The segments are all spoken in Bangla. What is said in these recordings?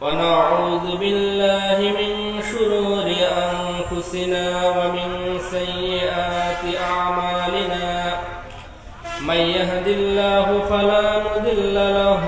ونعوذ بالله من شرور أنفسنا ومن سيئات أعمالنا. من يهد الله فلا مضل له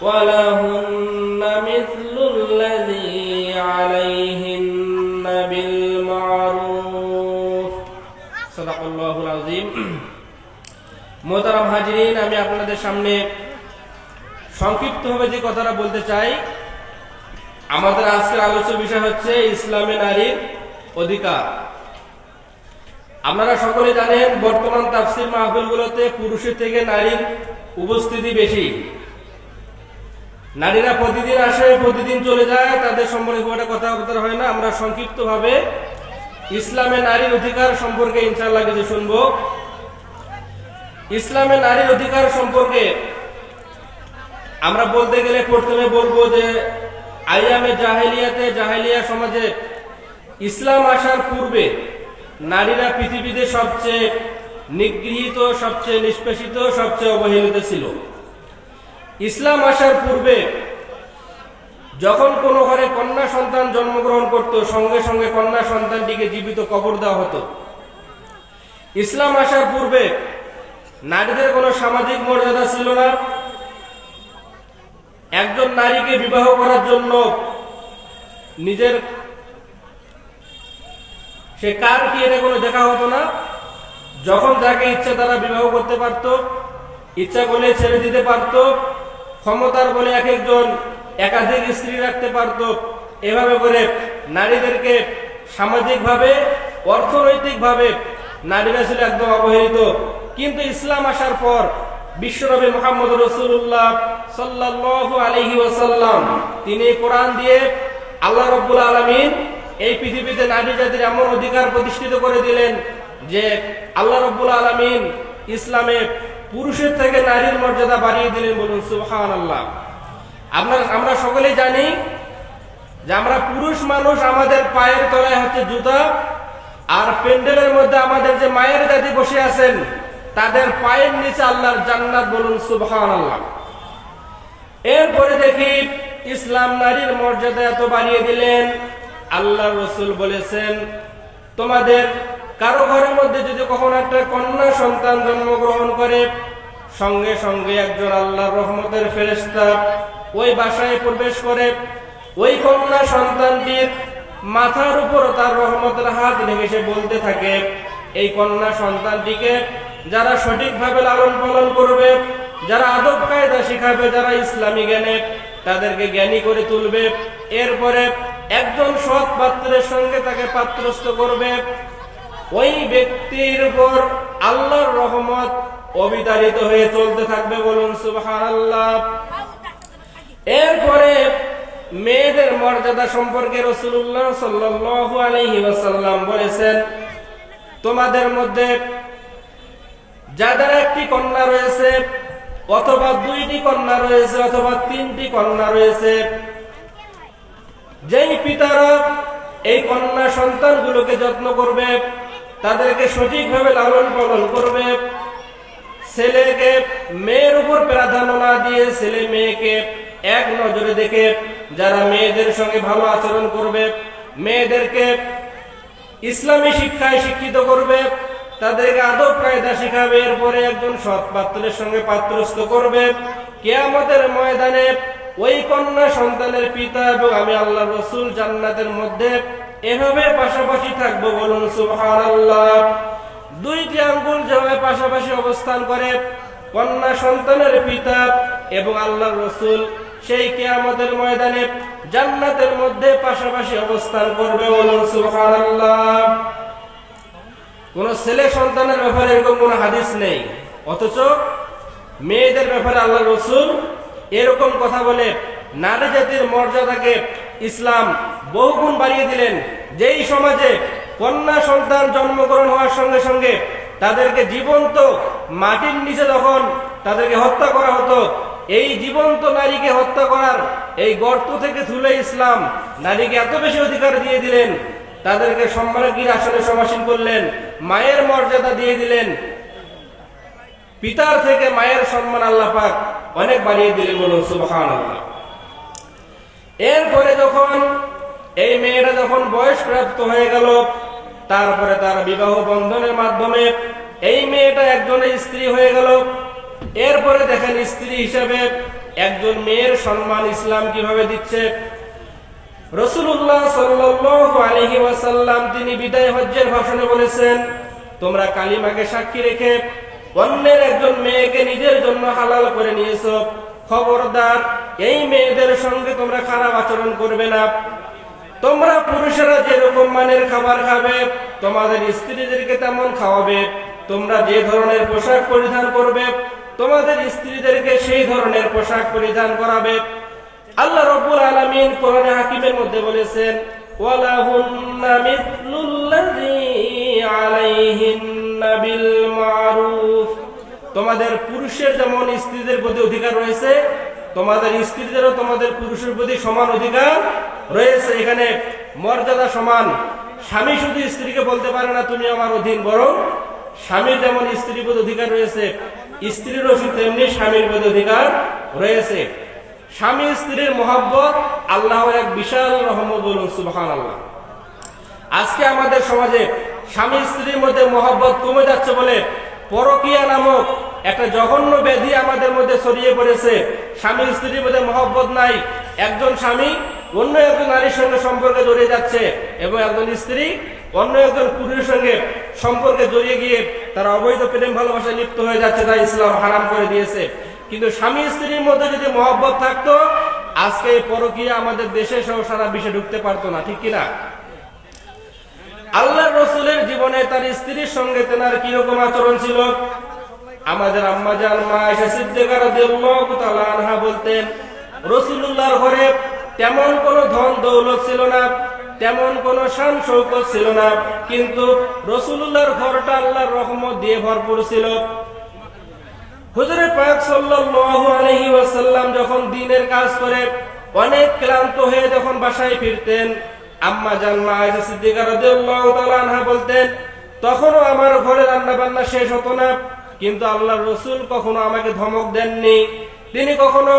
ولهن مثل الذي عليهن بالمعروف صدق الله العظيم মোহতারাম হাজিরিন আমি আপনাদের সামনে সংক্ষিপ্তভাবে যে কথাটা বলতে চাই আমাদের আজকের আলোচ্য বিষয় হচ্ছে ইসলামে নারীর অধিকার আপনারা সকলে জানেন বর্তমান তাফসির মাহফিলগুলোতে পুরুষের থেকে নারীর উপস্থিতি বেশি নারীরা প্রতিদিন আসে, প্রতিদিন চলে যায়, তাদের সম্পর্কে খুব একটা কথাবার্তা হয় না। আমরা সংক্ষিপ্তভাবে ইসলামে নারীর অধিকার সম্পর্কে ইনশাল্লাহ কিছু শুনব। ইসলামে নারীর অধিকার সম্পর্কে আমরা বলতে গেলে প্রথমে বলব যে, আইয়ামে জাহেলিয়াতে, জাহেলিয়া সমাজে ইসলাম আসার পূর্বে নারীরা পৃথিবীতে সবচেয়ে নিগৃহীত, সবচেয়ে নিষ্পেষিত, সবচেয়ে অবহেলিত ছিল। ইসলাম আসার পূর্বে যখন কোনো ঘরে কন্যা সন্তান জন্মগ্রহণ করত, সঙ্গে সঙ্গে কন্যা সন্তানটিকে জীবিত কবর দেওয়া হতো। ইসলাম আসার পূর্বে নারীদের কোনো সামাজিক মর্যাদা ছিল না। একজন নারীকে বিবাহ করার জন্য নিজের সে কার কি এটা কোনো দেখা হতো না। যখন যাকে ইচ্ছা তারা বিবাহ করতে পারত, ইচ্ছা বলে ছেড়ে দিতে পারত। ক্ষমতার বলে এক একজন একাধিক স্ত্রী রাখতে পারত। এভাবে করে নারীদেরকে সামাজিকভাবে, অর্থনৈতিকভাবে নারীরা ছিল একদম অবহেলিত। কিন্তু ইসলাম আসার পর বিশ্বনবী মোহাম্মদ রসুল্লাহ সাল্লাহ আলহি ওসাল্লাম তিনি কোরআন দিয়ে আল্লাহ রব্বুল আলমিন এই পৃথিবীতে নারী জাতির এমন অধিকার প্রতিষ্ঠিত করে দিলেন যে আল্লাহ রব্বুল আলমিন ইসলামে পুরুষের থেকে নারীর মর্যাদা বাড়িয়ে দিলেন বলুন সুবহান আল্লাহ আপনার, আমরা সকলেই জানি যে আমরা পুরুষ মানুষ, আমাদের পায়ের তলায় হচ্ছে জুতা, আর প্যান্ডেলের মধ্যে আমাদের যে মায়ের দাদি বসে আছেন, তাদের পায়ের নিচে আল্লাহর জান্নাত বলুন সুবহান আল্লাহ এরপরে দেখি ইসলাম নারীর মর্যাদা এত বাড়িয়ে দিলেন। আল্লাহ রসুল বলেছেন, তোমাদের কারও ঘরের মধ্যে যদি কখনো একটা কন্যা সন্তান জন্মগ্রহণ করে, সঙ্গে সঙ্গে একজন আল্লাহ রহমতের ফেরেস্তা ওই বাসায় প্রবেশ করে, ওই কন্যা সন্তানটির মাথার উপর তার রহমতের হাত রেখে সে বলতে থাকে, এই কন্যা সন্তানটিকে যারা সঠিকভাবে লালন পালন করবে, যারা আদব কায়দা শিখাবে, যারা ইসলামী জ্ঞানে তাদেরকে জ্ঞানী করে তুলবে, এরপরে একজন সৎ পাত্রের সঙ্গে তাকে পাত্রস্থ করবে ওই ব্যক্তির উপর আল্লাহর রহমত অবিতারিত হয়ে চলতে থাকবে বলুন সুবহান আল্লাহ এরপরে মেয়েদের মর্যাদা সম্পর্কে রসুল্লাহ সাল্লাহ বলেছেন, তোমাদের মধ্যে যাদের একটি কন্যা রয়েছে, অথবা দুইটি কন্যা রয়েছে, অথবা তিনটি কন্যা রয়েছে, যেই পিতারা এই কন্যা সন্তানগুলোকে যত্ন করবে তাদেরকে সঠিকভাবে লালন পালন করবে। ছেলেকে মেয়ের উপর প্রাধান্য না দিয়ে ছেলে মেয়েকে এক নজরে দেখে যারা মেয়েদের সঙ্গে ভালো আচরণ করবে, মেয়েদেরকে ইসলামী শিক্ষায় শিক্ষিত করবে তাদেরকে আদব কায়দা শেখাবে। এরপরে একজন সৎ পাত্রের সঙ্গে পাত্রস্থ করবে। কেয়ামতের ময়দানে ওই কন্যা সন্তানের পিতা এবং আমি আল্লাহ রসুল জান্নাতের মধ্যে এভাবে পাশাপাশি থাকব বলুন সুবহানাল্লাহ। দুইটি আঙ্গুল যেভাবে পাশাপাশি অবস্থান করে, কন্যা সন্তানের পিতা এবং আল্লাহ রসুল সেই কেয়ামতের ময়দানে জান্নাতের মধ্যে পাশাপাশি অবস্থান করবে বলুন সুবহানাল্লাহ। কোন ছেলে সন্তানের ব্যাপারে এরকম কোন হাদিস নেই। অথচ মেয়েদের ব্যাপারে আল্লাহ রসুল এরকম কথা বলে, নারী জাতির মর্যাদাকে ইসলাম বহুগুণ বাড়িয়ে দিলেন। যেই সমাজে কন্যা সন্তান জন্মগ্রহণ হওয়ার সঙ্গে সঙ্গে তাদেরকে জীবন্ত মাটির নিচে যখন তাদেরকে হত্যা করা হতো, এই জীবন্ত নারীকে হত্যা করার এই গর্ত থেকে তুলে ইসলাম নারীকে এত বেশি অধিকার দিয়ে দিলেন তাদেরকে সম্মানগীর আসলে সমাসীন করলেন, মায়ের মর্যাদা দিয়ে দিলেন। পিতার থেকে মায়ের সম্মান আল্লাহ পাক অনেক বাড়িয়ে দিলেন বলুন সুবহান এরপরে যখন এই মেয়েটা যখন বয়স প্রাপ্ত হয়ে গেল, তারপরে তার বিবাহ বন্ধনের মাধ্যমে এই মেয়েটা একজনের স্ত্রী হয়ে গেল। এরপরে দেখেন স্ত্রী হিসাবে একজন মেয়ের সম্মান ইসলাম কীভাবে দিচ্ছে? রসুল্লাহ সাল্লাল্লাহু আলাইহি ওয়াসাল্লাম, তিনি বিদায় হজ্জের ভাষণে বলেছেন, তোমরা কালিমাকে সাক্ষী রেখে অন্যের একজন মেয়েকে নিজের জন্য হালাল করে নিয়েছো। খবরদার, এই মেয়েদের সঙ্গে তোমরা খারাপ আচরণ করবে না। তোমরা পুরুষেরা যেরকম মানের খাবার খাবে, তোমাদের স্ত্রীদেরকে তেমন খাওয়াবে। তোমরা যে ধরনের পোশাক পরিধান করবে, তোমাদের স্ত্রীদেরকে সেই ধরনের পোশাক পরিধান করাবে। আল্লাহ রব্বুল আলামিন কোরআনে হাকিমের মধ্যে বলেছেন, ওয়ালাহুন্না মিথলুল্লাযী আলাইহিন্না বিল মারুফ তোমাদের পুরুষের যেমন স্ত্রীদের প্রতি অধিকার রয়েছে, তোমাদের স্ত্রীদেরও তোমাদের পুরুষের প্রতি সমান অধিকার রয়েছে। এখানে মর্যাদা সমান। স্বামী শুধু স্ত্রীকে বলতে পারে না, তুমি আমার অধীন। বরং স্বামীর যেমন স্ত্রীর প্রতি অধিকার রয়েছে, স্ত্রীরও তেমনি স্বামীর প্রতি অধিকার রয়েছে। স্বামী স্ত্রীর মহাব্বত আল্লাহর এক বিশাল রহমত বলুন সুবহান আল্লাহ আজকে আমাদের সমাজে স্বামী স্ত্রীর মধ্যে মহব্বত কমে যাচ্ছে বলে পরকিয়া নামক একটা জঘন্য ব্যাধি আমাদের মধ্যে ছড়িয়ে পড়েছে। স্বামী স্ত্রীর মধ্যে মহব্বত নাই, একজন স্বামী অন্য একজন নারীর সঙ্গে সম্পর্কে জড়িয়ে যাচ্ছে এবং একজন স্ত্রী অন্য একজন পুরুষের সঙ্গে সম্পর্কে জড়িয়ে গিয়ে তারা অবৈধ প্রেম ভালোবাসায় লিপ্ত হয়ে যাচ্ছে তাই ইসলাম হারাম করে দিয়েছে। কিন্তু স্বামী স্ত্রীর মধ্যে যদি মহব্বত থাকতো, আজকে এই পরকিয়া আমাদের দেশে সহ সারা বিশ্বে ঢুকতে পারতো না, ঠিক কিনা? আল্লাহ রসুলের জীবনে তার স্ত্রীর সঙ্গে তেনার কীরকম আচরণ ছিল? আমাদের আম্মা জান মা এসে সিদ্দিকার আনহা বলতেন রসুল্লাহর ঘরে তেমন কোনো ধন দৌলত ছিল না, তেমন কোনো শান শৌকত ছিল না, কিন্তু রসুল্লাহর ঘরটা আল্লাহর রহমত দিয়ে ভরপুর ছিল। হুজুরে ওয়াসাল্লাম যখন দিনের কাজ করে, অনেক ক্লান্ত হয়ে যখন বাসায় ফিরতেন, আম্মা জান মা আয়েশা সিদ্দিকা রাদিয়াল্লাহু তাআলা আনহা বলতেন, তখনও আমার ঘরে রান্না বান্না শেষ হতো না, কিন্তু আল্লাহর রসুল কখনো আমাকে ধমক দেননি। তিনি কখনো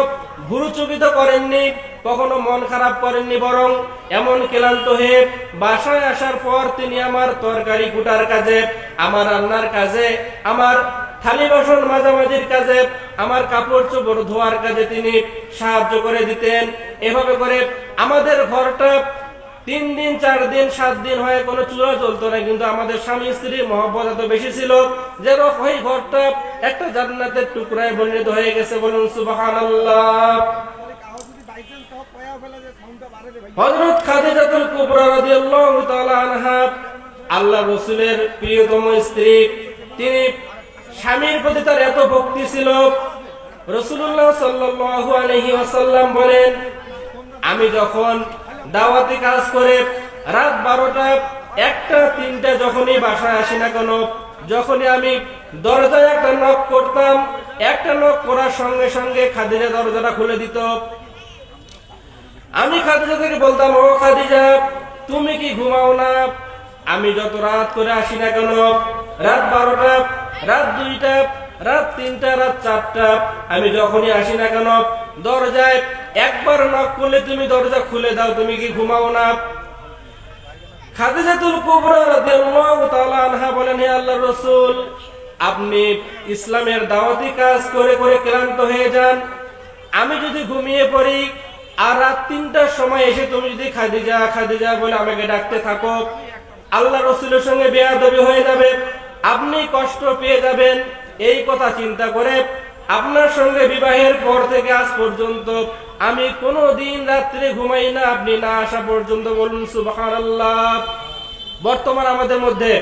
ভুরুচকিত করেননি, কখনো মন খারাপ করেননি বরং এমন ক্লান্ত হয়ে বাসায় আসার পর তিনি আমার তরকারি কুটার কাজে, আমার রান্নার কাজে, আমার থালি বাসন মাঝামাঝির কাজে আমার কাপড় চোপড় ধোয়ার কাজে তিনি সাহায্য করে দিতেন। এভাবে করে আমাদের ঘরটা তিন দিন, চার দিন, সাত দিন হয় কোনো চূড়া চলতো না, কিন্তু আমাদের স্বামী স্ত্রীর মহব্বত এত বেশি ছিল যে ওই ঘরটা একটা জান্নাতের টুকরায় বর্ণিত হয়ে গেছে বলুন সুবাহান হযরত খাদিজাতুল কুবরা রাদিয়াল্লাহু তাআলা আনহা আল্লাহ রাসূলের প্রিয়তম স্ত্রী, তিনি স্বামীর প্রতি তার এত ভক্তি ছিল। রাসূলুল্লাহ সাল্লাল্লাহু আলাইহি ওয়াসাল্লাম বলেন, আমি যখন দাওয়াতি কাজ করে রাত বারোটা, একটা, তিনটা যখনই বাসায় আসি না কেন, যখনই আমি দরজায় একটা নক করতাম, একটা নক করার সঙ্গে সঙ্গে খাদিজা দরজাটা খুলে দিত। আমি খাদিজা থেকে বলতাম, ও খাদিজা, তুমি কি ঘুমাও না? আমি যত রাত করে আসি না কেন, রাত বারোটা রাত দুইটা, রাত তিনটা, রাত চারটা। আমি যখনই আসি না কেন, দরজায় একবার নক করলে তুমি দরজা খুলে দাও, তুমি কি ঘুমাও না? আপনি ইসলামের দাওয়াতি কাজ করে করে ক্লান্ত হয়ে যান। আমি যদি ঘুমিয়ে পড়ি আর রাত তিনটার সময় এসে তুমি যদি খাদিজা খাদিজা বলে আমাকে ডাকতে থাকো আল্লাহ রসুলের সঙ্গে বেয়াদবি হয়ে যাবে। আপনি কষ্ট পেয়ে যাবেন, এই কথা চিন্তা করে আপনার সঙ্গে বিবাহের পর থেকে আজ পর্যন্ত আমি কোনো দিন রাত্রে ঘুমাই না, আপনি না আসা পর্যন্ত বলুন, সুবহানাল্লাহ। বর্তমান আমাদের মধ্যে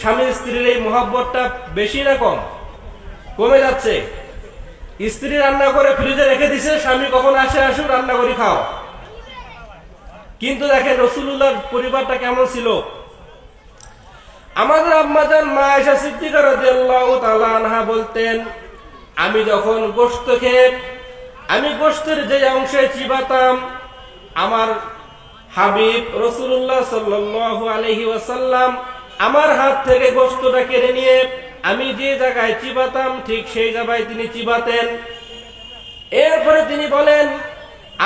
স্বামী স্ত্রীর এই মহাব্বতটা বেশি না কম, কমে যাচ্ছে। স্ত্রী রান্না করে ফ্রিজে রেখে দিছে, স্বামী কখন আসে আসুক, রান্না করে খাও। কিন্তু দেখেন রসুল্লাহর পরিবারটা কেমন ছিল? আমাদের আম্মাজান মা আয়েশা সিদ্দিকা রাদিয়াল্লাহু তাআলা আনহা বলতেন, আমি যখন গোশত খেয়ে আমি গোশতের যে অংশে চিবাতাম, আমার হাবিব রসুল্লাহ সাল্লাল্লাহু আলাইহি ওয়াসাল্লাম আমার হাত থেকে গোশতটা কেড়ে নিয়ে আমি যে জায়গায় চিবাতাম, ঠিক সেই জায়গায় তিনি চিবাতেন। এরপরে তিনি বলেন,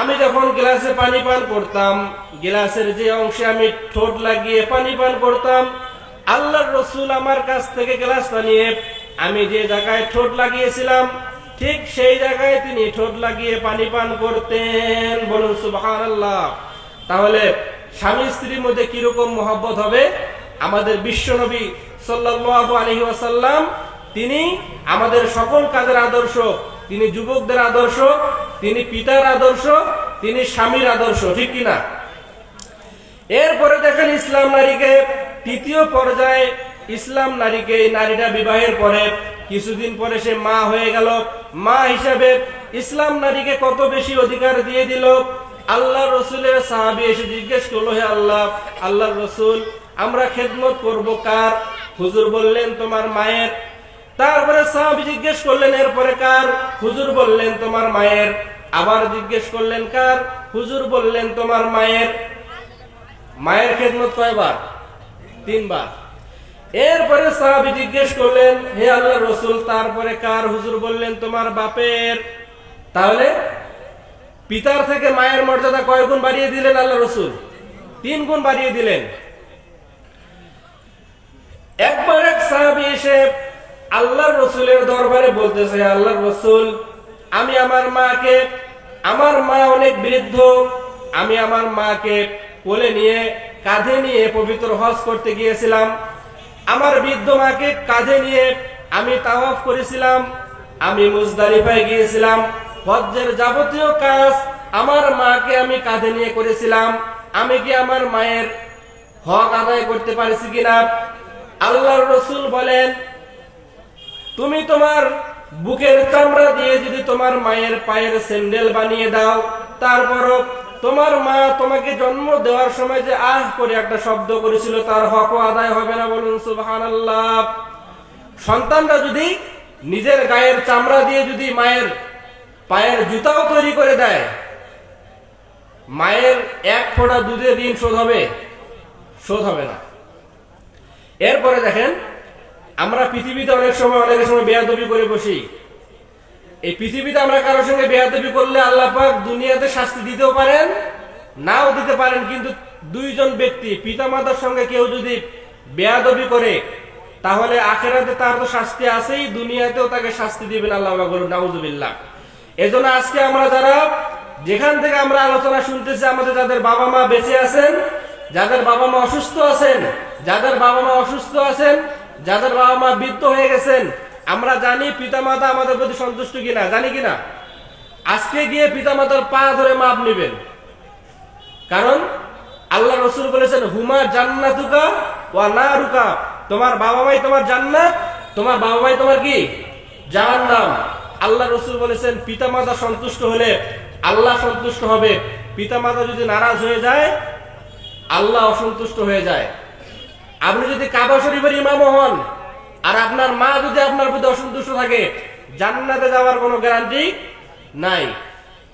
আমি যখন গ্লাসে পানি পান করতাম, গ্লাসের যে অংশে আমি ঠোঁট লাগিয়ে পানি পান করতাম আল্লাহর রসুল আমার কাছ থেকে গ্লাসটা নিয়ে, আমি যে জায়গায় ঠোঁট লাগিয়েছিলাম, ঠিক সেই জায়গায় তিনি ঠোঁট লাগিয়ে পানি পান করতেন। বলুন আল্লাহ তাহলে স্বামী স্ত্রীর মধ্যে কীরকম মহব্বত হবে? আমাদের বিশ্বনবী সাল্লাল্লাহু আলাইহি ওয়াসাল্লাম, তিনি আমাদের সকল কাজের আদর্শ, তিনি যুবকদের আদর্শ, তিনি পিতার আদর্শ, তিনি স্বামীর আদর্শ, ঠিক কিনা? এরপরে দেখেন ইসলাম নারীকে তৃতীয় পর্যায়ে ইসলাম নারীকে নারীটা বিবাহের পরে, কিছুদিন পরে সে মা হয়ে গেল। মা হিসাবে ইসলাম নারীকে কত বেশি অধিকার দিয়ে দিল? আল্লাহ রসুলের সাহাবি এসে জিজ্ঞেস করল, হে আল্লাহ আল্লাহ রসুল, আমরা খেদমত করব কার? হুজুর বললেন, তোমার মায়ের। তারপরে সাহাবি জিজ্ঞেস করলেন, এরপরে কার? হুজুর বললেন, তোমার মায়ের। আবার জিজ্ঞেস করলেন, কার? হুজুর বললেন, তোমার মায়ের। মায়ের খেদমত কয়বার? তিনবার। এরপরে সাহাবি জিজ্ঞেস করলেন, হে আল্লাহ রসুল, তারপরে কার হুজুর বললেন তোমার বাপের? তাহলে পিতার থেকে মায়ের মর্যাদা কয় গুণ বাড়িয়ে দিলেন আল্লাহ রসুল? তিন গুণ বাড়িয়ে দিলেন। একবার এক সাহাবি এসে আল্লাহর রসুলের দরবারে বলতেছে আল্লাহ রসুল, আমি আমার মাকে, আমার মা অনেক বৃদ্ধ, আমি আমার মাকে কোলে নিয়ে, কাঁধে নিয়ে পবিত্র হজ করতে গিয়েছিলাম। আমার বৃদ্ধ মাকে কাঁধে নিয়ে আমি তাওয়াফ করেছিলাম, আমি মুজদালিফায় গিয়েছিলাম। হজ্জের যাবতীয় কাজ আমার মাকে আমি কাঁধে নিয়ে করেছিলাম। আমি কি আমার মায়ের হক আদায় করতে পারছি কিনা? আল্লাহর রসুল বলেন, তুমি তোমার বুকের চামড়া দিয়ে যদি তোমার মায়ের পায়ের স্যান্ডেল বানিয়ে দাও, তারপরও তোমার মা তোমাকে জন্ম দেওয়ার সময় যে আহ করে একটা শব্দ করেছিল, তার হক আদায় হবে না বলুন সুবহান আল্লাহ সন্তানরা যদি নিজের গায়ের চামড়া দিয়ে যদি মায়ের পায়ের জুতাও তৈরি করে দেয়, মায়ের এক ফোঁটা দুধের ঋণ শোধ হবে শোধ হবে না। এরপরে দেখেন, আমরা পৃথিবীতে অনেক সময় অনেক সময় বেয়াদবি করে বসি। এই পৃথিবীতে আমরা কারোর সঙ্গে বেয়াদবি করলে আল্লাহ পাক দুনিয়াতে শাস্তি দিতেও পারেন, নাও দিতে পারেন, কিন্তু দুইজন ব্যক্তি পিতা মাতার সঙ্গে কেউ যদি বেয়াদবি করে, তাহলে আখেরাতে তার তো শাস্তি আছেই, দুনিয়াতেও তাকে শাস্তি দিবেন আল্লাহ বলুন, নাউজুবিল্লাহ। এজন্য আজকে আমরা যারা, যেখান থেকে আমরা আলোচনা শুনতেছি, আমাদের যাদের বাবা মা বেঁচে আছেন, যাদের বাবা মা অসুস্থ আছেন, যাদের বাবা মা অসুস্থ আছেন, যাদের বাবা মা বৃদ্ধ হয়ে গেছেন আমরা জানি পিতামাতা আমাদের প্রতি সন্তুষ্ট কিনা, জানি কিনা? আজকে গিয়ে পিতামাতার পা ধরে মাপ নেবেন। কারণ আল্লাহ রসুল বলেছেন, হুমা জান্নাতুকা ওয়া না রুকা তোমার বাবা মাই তোমার জান্নাত, তোমার বাবা মাই তোমার কি? জাহান্নাম। আল্লাহ রসুল বলেছেন, পিতামাতা সন্তুষ্ট হলে আল্লাহ সন্তুষ্ট হবে। পিতামাতা যদি নারাজ হয়ে যায়, আল্লাহ অসন্তুষ্ট হয়ে যায়। আপনি যদি কাবা শরীফের ইমাম হন আর আপনার মা যদি আপনার প্রতি অসন্তুষ্ট থাকে, জান্নাতে যাওয়ার কোনো গ্যারান্টি নাই।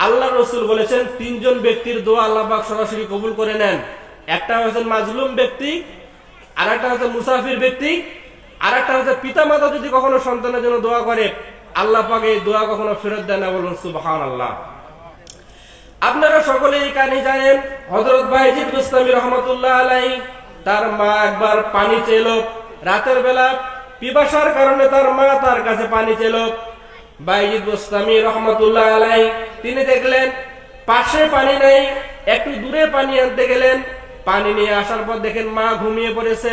আল্লাহ রসুল বলেছেন, তিনজন ব্যক্তির দোয়া আল্লাহবাক সরাসরি কবুল করে নেন। একটা হচ্ছেন মাজলুম ব্যক্তি আর একটা হচ্ছে মুসাফির ব্যক্তি আর একটা হচ্ছে পিতা মাতা যদি কখনো সন্তানের জন্য দোয়া করে, আল্লাহ পাকে দোয়া কখনো ফেরত দেয় না বলুন সুবহান আল্লাহ আপনারা সকলে এই কাহিনী জানেন হজরত বাইজিদ মুস্তামি রহমতুল্লাহ আলাই তার মা একবার পানি চেল রাতের বেলা পিপাসার কারণে তার মা তার কাছে পানি চেল বাইজিদ মুস্তামি রহমতুল্লাহ আলাই তিনি দেখলেন, পাশে পানি নেই, একটু দূরে পানি আনতে গেলেন। পানি নিয়ে আসার পর দেখেন মা ঘুমিয়ে পড়েছে।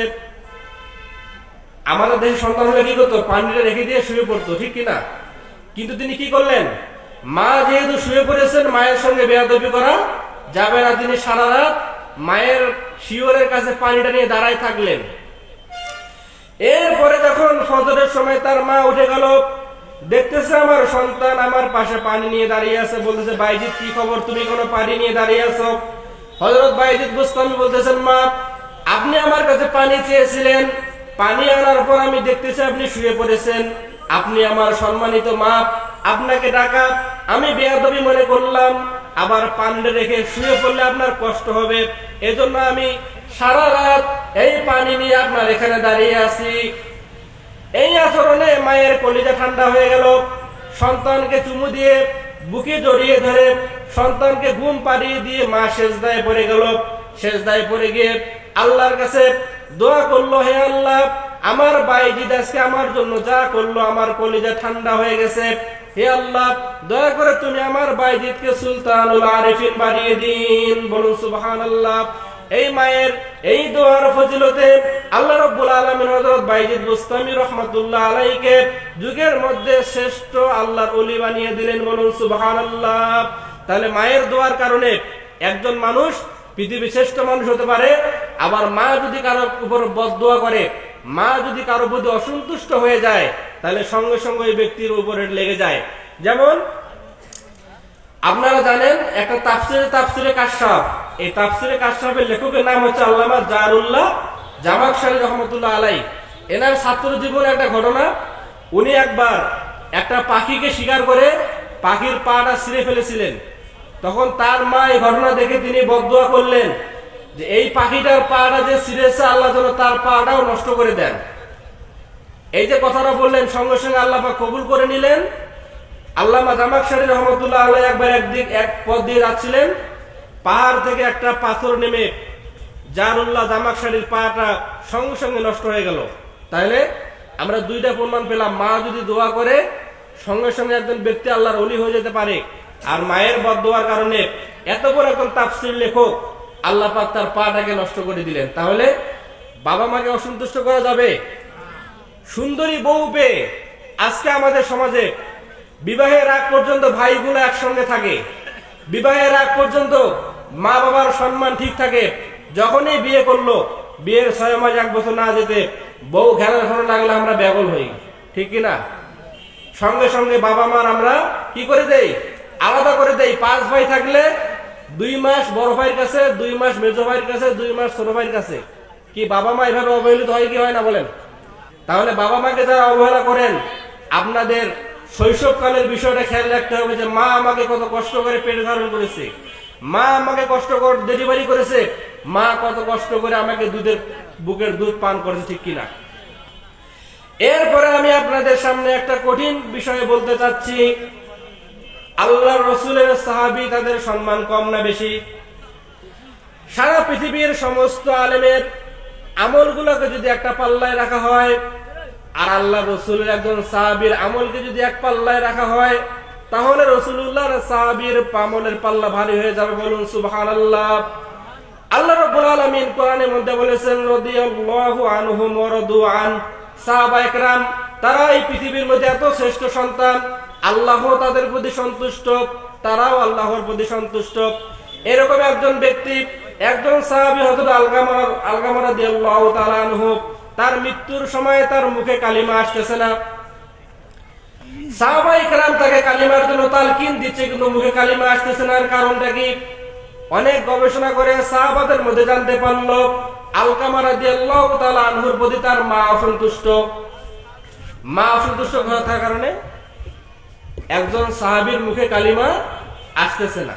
আমাদের দেশে সন্তান হলে কি করতো? পানিটা রেখে দিয়ে শুয়ে পড়তো, ঠিক কিনা? কিন্তু তিনি কি করলেন? মা যেহেতু শুয়ে পড়েছেন, মায়ের সঙ্গে বেয়াদবি করা যাবে না। তিনি সারা রাত মায়ের শিওরের কাছে পানিটা নিয়ে দাঁড়ায় থাকলেন। এরপরে যখন ফজরের সময় তার মা উঠে গেল। দেখতেছে আমার সন্তান আমার পাশে পানি নিয়ে দাঁড়িয়ে আছে, বলতেছে বাইজিৎ কি খবর? তুমি কোনো পানি নিয়ে দাঁড়িয়ে আছো? হজরত বাইজিৎ বুস্তামি বলতেছেন, মা, আপনি আমার কাছে পানি চেয়েছিলেন। পানি আনার পর আমি দেখতেছি আপনি শুয়ে পড়েছেন। আপনি আমার সম্মানিত মা, আপনাকে ডাকা। আমি বেয়াদবি মনে করলাম। আবার পান্ডে রেখে শুয়ে পড়লে আপনার কষ্ট হবে। এজন্য আমি সারা রাত এই পানি নিয়ে আপনার এখানে দাঁড়িয়ে আছি। এই আচরণে মায়ের কলিজা ঠান্ডা হয়ে গেল। সন্তানকে চুমু দিয়ে বুকে জড়িয়ে ধরে সন্তানকে ঘুম পাড়িয়ে দিয়ে মা শেষদায় পড়ে গেল। শেষদায় পড়ে গিয়ে আল্লাহর কাছে দোয়া করল, হে আল্লাহ, আমার বাইজিদ আজকে আমার জন্য যা করল, আমার কলিজা ঠান্ডা হয়ে গেছে। হে আল্লাহ, দয়া করে তুমি আমার বাইজিদকে সুলতানুল আরিফিন বানিয়ে দিন। বলুন, সুবহানাল্লাহ। এই মায়ের এই দোয়ার ফজিলতে আল্লাহ রব্বুল আলমিন হজরত বাইজিদ বুস্তামি রহমতুল্লাহ আলাইকে যুগের মধ্যে শ্রেষ্ঠ আল্লাহর অলি বানিয়ে দিলেন বলুন সুবহান আল্লাহ তাহলে মায়ের দোয়ার কারণে একজন মানুষ পৃথিবীর শ্রেষ্ঠ মানুষ হতে পারে, আবার মা যদি কারও উপর বদোয়া করে, মা যদি কারও প্রতি অসন্তুষ্ট হয়ে যায়, তাহলে সঙ্গে সঙ্গে ওই ব্যক্তির উপরে লেগে যায়। যেমন আপনারা জানেন, একটা তাফসিরে তাফসিরে কাশাফ এই তাফসিরে কাশাফের লেখকের নাম হচ্ছে আল্লামা জারুল্লাহ জামাক শাহী রহমতুল্লাহ আলাই এনার ছাত্র জীবনে একটা ঘটনা, উনি একবার একটা পাখিকে শিকার করে পাখির পাটা ছিঁড়ে ফেলেছিলেন। তখন তার মা এই ঘটনা দেখে তিনি বদুয়া করলেন যে এই পাখিটার পাটা যে ছিঁড়েছে, আল্লাহ যেন তার পাটাও নষ্ট করে দেন। এই যে কথাটা বললেন, সঙ্গে সঙ্গে আল্লাহ কবুল করে নিলেন। আল্লামা জামাক শাহী রহমতুল্লাহ আল্লাহ একবার একদিক এক পথ দিয়ে যাচ্ছিলেন। পাহাড় থেকে একটা পাথর নেমে জারুল্লাহ জামাক শাড়ির পাটা সঙ্গে সঙ্গে নষ্ট হয়ে গেল। তাহলে আমরা দুইটা প্রমাণ পেলাম। মা যদি দোয়া করে, সঙ্গে সঙ্গে একজন ব্যক্তি আল্লাহর অলি হয়ে যেতে পারে। আর মায়ের বদ দোয়ার কারণে এত বড় একজন তাফসির লেখক আল্লাহ পাক তার পাটাকে নষ্ট করে দিলেন। তাহলে বাবা মাকে অসন্তুষ্ট করা যাবে? সুন্দরী বউ পেয়ে আজকে আমাদের সমাজে বিবাহের আগ পর্যন্ত ভাইগুলো একসঙ্গে থাকে। বিবাহের আগ পর্যন্ত মা বাবার সম্মান ঠিক থাকে। যখনই বিয়ে করল, বিয়ের ছয় মাস, এক বছর না যেতে বউ ঘেরার ঘরে লাগলে আমরা ব্যাগল হই ঠিক কি না? সঙ্গে সঙ্গে বাবা মার আমরা কি করে দেই? আলাদা করে দেই। পাঁচ ভাই থাকলে দুই মাস বড় ভাইয়ের কাছে, দুই মাস মেজো ভাইয়ের কাছে, দুই মাস ছোট ভাইয়ের কাছে। কি বাবা মা এভাবে অবহেলিত হয় কি হয় না বলেন? তাহলে বাবা মাকে যারা অবহেলা করেন, আপনাদের শৈশবকালের বিষয়টা খেয়াল রাখতে হবে যে মা আমাকে কত কষ্ট করে পেট ধারণ করেছে। মা আমাকে কষ্ট করে ডেলিভারি করেছে। মা কত কষ্ট করে আমাকে দুধের, বুকের দুধ পান করেছে, ঠিক কিনা? এরপরে আমি আপনাদের সামনে একটা কঠিন বিষয়ে বলতে চাচ্ছি। আল্লাহ রসুলের সাহাবি তাদের সম্মান কম না বেশি। সারা পৃথিবীর সমস্ত আলেমের আমলগুলোকে যদি একটা পাল্লায় রাখা হয়, আর আল্লাহ রসুলের একজন সাহাবির আমলকে যদি এক পাল্লায় রাখা হয় তাহলে রসুল্লাহর সাহাবির আমলের পাল্লা ভারী হয়ে যাবে বলুন সুবহান আল্লাহ আল্লাহ রব্বুল আলামিন কোরআনের মধ্যে বলেছেন, রাদিয়াল্লাহু আনহুম ওয়া সাহাবা একরাম, তারা এই পৃথিবীর মধ্যে এত শ্রেষ্ঠ সন্তান, আল্লাহ তাদের প্রতি সন্তুষ্ট, তারাও আল্লাহর প্রতি সন্তুষ্ট। এরকম একজন ব্যক্তি, একজন সাহাবী হযরত আলগামার আলগামারা দিয়াল্লাহু তাআলা আনহু, তার মৃত্যুর সময় তার মুখে কালিমা আসতেছে না। সাহাবাই কালাম তাকে কালিমার জন্য তালকিন দিচ্ছে, কিন্তু মুখে কালিমা আসতেছে না। কারণটা কি? অনেক গবেষণা করে সাহাবাদের মধ্যে জানতে পারল আলকামারা দিয়ে আল্লাহ আনহুর প্রতি তার মা অসন্তুষ্ট। মা অসন্তুষ্ট থাকার কারণে একজন সাহাবীর মুখে কালিমা আসতেছে না।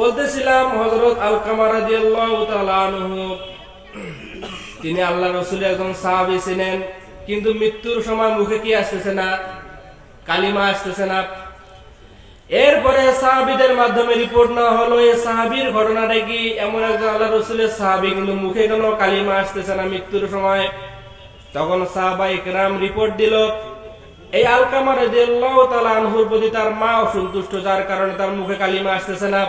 বলতেছিলাম হজরত আল কামারাদিয়াল্লাহু তাআলা আনহু তিনি আল্লাহ রসুলের একজন সাহাবী ছিলেন, কিন্তু মৃত্যুর সময় মুখে কি আসতেছে না? কালিমা আসতেছে না। এরপরে সাহাবিদের মাধ্যমে রিপোর্ট না হলো, এই সাহাবির ঘটনাটা কি? এমন একজন আল্লাহ রসুলের সাহাবি, কিন্তু মুখে কোনো কালিমা আসতেছে না মৃত্যুর সময়। তখন সাহাবা ইকরাম রিপোর্ট দিল, এই আলকামা রাদিয়াল্লাহু তাআলা আনহুর প্রতি তার মা অসন্তুষ্ট যার কারণে তার মুখে কালিমা আসতেছে না।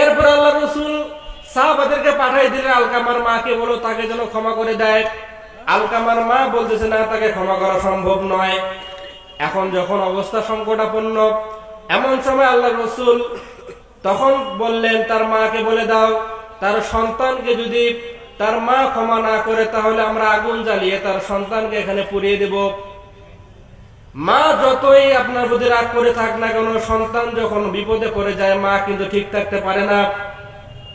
এরপর আল্লাহ রসুল সাহাবাদেরকে পাঠাই দিলেন আলকামার মাকে বলো, তাকে যেন ক্ষমা করে দেয়। আলকামার মা বলতেছে, না, তাকে ক্ষমা করা সম্ভব নয়। এখন যখন অবস্থা সংকটাপন্ন, এমন সময় আল্লাহ রসুল তখন বললেন, তার মাকে বলে দাও, তার সন্তানকে যদি তার মা ক্ষমা না করে, তাহলে আমরা আগুন জ্বালিয়ে তার সন্তানকে এখানে পুড়িয়ে দেব। মা যতই আপনার প্রতি রাগ করে থাক না কেন, সন্তান যখন বিপদে পড়ে যায়, মা কিন্তু ঠিক থাকতে পারে না।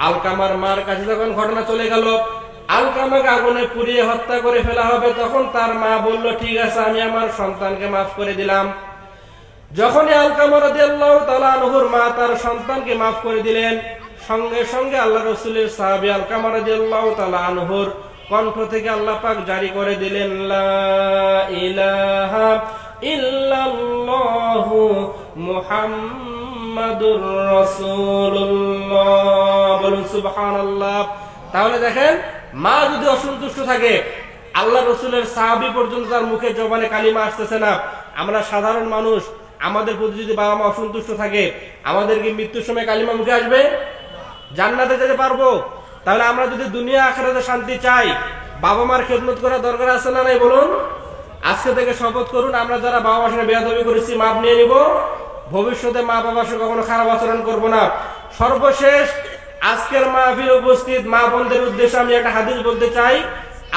আলকামার মার কাছে যখন ঘটনা চলে গেল, আলকামাকে আগুনে পুড়িয়ে হত্যা করে ফেলা হবে, তখন তার মা বলল, ঠিক আছে, আমি আমার সন্তানকে মাফ করে দিলাম। যখনই আলকামা রাদিয়াল্লাহু মা তার সন্তানকে মাফ করে দিলেন, সঙ্গে সঙ্গে আল্লাহ রসুলের সাহাবী আলকামা রাদিয়াল্লাহু তাআলা আনহুর কণ্ঠ থেকে আল্লাহ পাক জারি করে দিলেন, লা ইলাহা ইল্লাল্লাহু রাসূলুল্লাহ। বলুন সুবহানাল্লাহ। তাহলে দেখেন, মা যদি অসন্তুষ্ট থাকে, আল্লাহ রসুলের সাহাবি পর্যন্ত তার মুখে জবানে কালিমা আসতেছে না। আমরা সাধারণ মানুষ, আমাদের প্রতি যদি বাবা মা অসন্তুষ্ট থাকে আমাদের কি মৃত্যুর সময় কালিমা মুখে আসবে? জান্নাতে যেতে পারব? তাহলে আমরা যদি দুনিয়া আখেরাতে শান্তি চাই, বাবা মার খেদমত করা দরকার আছে না নাই বলুন? আজকে থেকে শপথ করুন, আমরা যারা বাবা মার সঙ্গে বেয়াদবি করেছি, মাপ নিয়ে নিব। ভবিষ্যতে মা বাবার সঙ্গে কখনো খারাপ আচরণ করব না। সর্বশেষ আজকের মাহফিল উপস্থিত মা বোনদের উদ্দেশ্যে আমি একটা হাদিস বলতে চাই।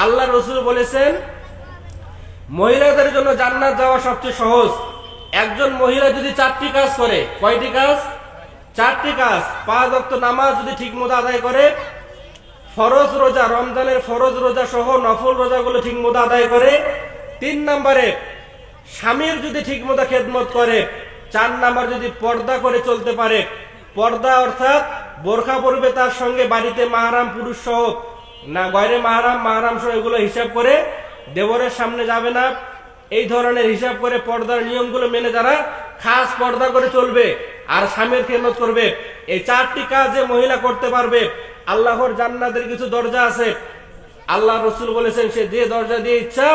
আল্লাহ রসুল বলেছেন, মহিলাদের জন্য জান্নাত যাওয়া সবচেয়ে সহজ। একজন মহিলা যদি চারটি কাজ করে, কয়টি কাজ? চারটি কাজ। পাঁচ অক্ত নামাজ যদি ঠিক মতো আদায় করে, ফরজ রোজা, রমজানের ফরজ রোজা সহ নফল রোজাগুলো ঠিক মতো আদায় করে। তিন নম্বরে, স্বামীর যদি ঠিক মতো খেদমত করে চার নাম্বার যদি পর্দা করে চলতে পারে, পর্দা অর্থাৎ বোরখা পরবে তার সঙ্গে বাড়িতে মাহারাম পুরুষ সহ, না গয়রে মাহারাম মাহারাম সহ এগুলো হিসাব করে দেবরের সামনে যাবে না। এই ধরনের হিসাব করে পর্দার নিয়মগুলো মেনে যারা খাস পর্দা করে চলবে আর স্বামীর খেদমত করবে, এই চারটি কাজ মহিলা করতে পারবে। আল্লাহর জান্নাতের কিছু দরজা আছে। আল্লাহ রসুল বলেছেন, সে যে দরজা দিয়ে ইচ্ছা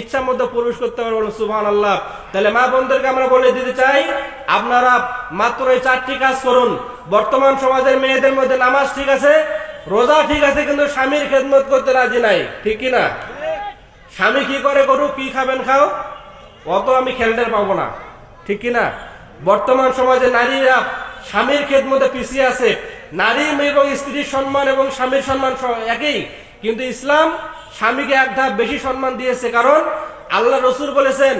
ইচ্ছা মতো পুরুষ করতে পারব সুহান আল্লাহ তাহলে মা বোনদেরকে আমরা বলে দিতে চাই, আপনারা মাত্র এই চারটি কাজ করুন। বর্তমান সমাজের মেয়েদের মধ্যে নামাজ ঠিক আছে, রোজা ঠিক আছে, কিন্তু স্বামীর খেদমত করতে রাজি নাই। ঠিক কি না? স্বামী কি করে করুক কি খাবেন খাও? অত আমি খেলটের পাবো না। ঠিক কি না? বর্তমান সমাজে নারীরা স্বামীর খেদমতে পিছিয়ে আছে। নারী এবং স্ত্রীর সম্মান এবং স্বামীর সম্মান একই। কিন্তু ইসলাম স্বামীকে এক ধাপ বেশি সম্মান দিয়েছে, কারণ আল্লাহ রসুল বলেছেন,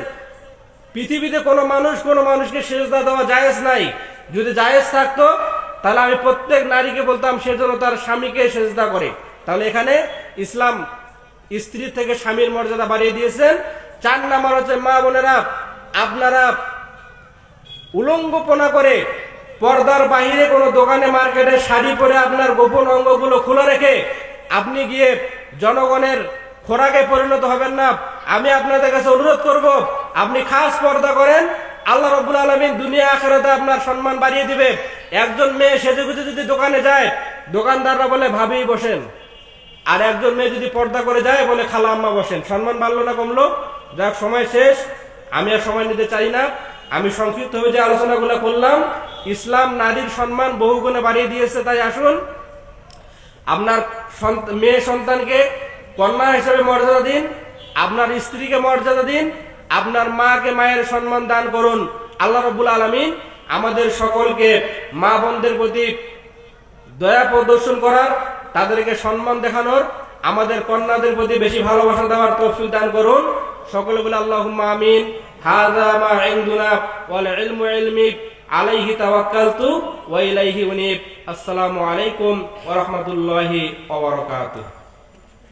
পৃথিবীতে কোনো মানুষ কোনো মানুষকে সেজদা দেওয়া জায়েজ নাই। যদি জায়েজ থাকতো, তাহলে আমি প্রত্যেক নারীকে বলতাম, সে যেন তার স্বামীকে সেজদা করে। তাহলে এখানে ইসলাম স্ত্রী থেকে স্বামীর মর্যাদা বাড়িয়ে দিয়েছেন। চার নাম্বার হচ্ছে, মা বোনেরা, আপনারা উলঙ্গপনা করে পর্দার বাহিরে কোনো দোকানে, মার্কেটে শাড়ি পরে আপনার গোপন অঙ্গগুলো খোলা রেখে আপনি গিয়ে জনগণের খোরাকে পরিণত হবেন না। আমি আপনাদের কাছে অনুরোধ করব, আপনি খাস পর্দা করেন, আল্লাহ রবুল আলমিন দুনিয়া আখেরাতে আপনার সম্মান বাড়িয়ে দিবে। একজন মেয়ে সেজে গুজে যদি দোকানে যায়, দোকানদাররা বলে ভাবেই বসেন। আর একজন মেয়ে যদি পর্দা করে যায়, বলে, খালা, আম্মা, বসেন। সম্মান বাড়লো না, কমলো। যাক, সময় শেষ। আমি আর সময় নিতে চাই না। আমি সংক্ষিপ্ত হয়ে যে আলোচনাগুলো করলাম, ইসলাম নারীর সম্মান বহু গুণে বাড়িয়ে দিয়েছে, তাই আসুন। আপনার মেয়ে সন্তানকে কন্যা হিসেবে মর্যাদা দিন, আপনার স্ত্রীকে মর্যাদা দিন, আপনার মাকে মায়ের সম্মান দান করুন। আল্লাহ রবুল আলমিন আমাদের সকলকে মা বোনদের প্রতি দয়া প্রদর্শন করার, তাদেরকে সম্মান দেখানোর, আমাদের কন্যাদের প্রতি বেশি ভালোবাসা দেওয়ার তৌফিক দান করুন। সকলে বলে আল্লাহুম্মা আমিন। হাযা মা আলাইহি তাওয়াক্কালতু ওয়া ইলাইহি উনিব। আসসালামু আলাইকুম ওয়া রাহমাতুল্লাহি ওয়া বারাকাতুহু।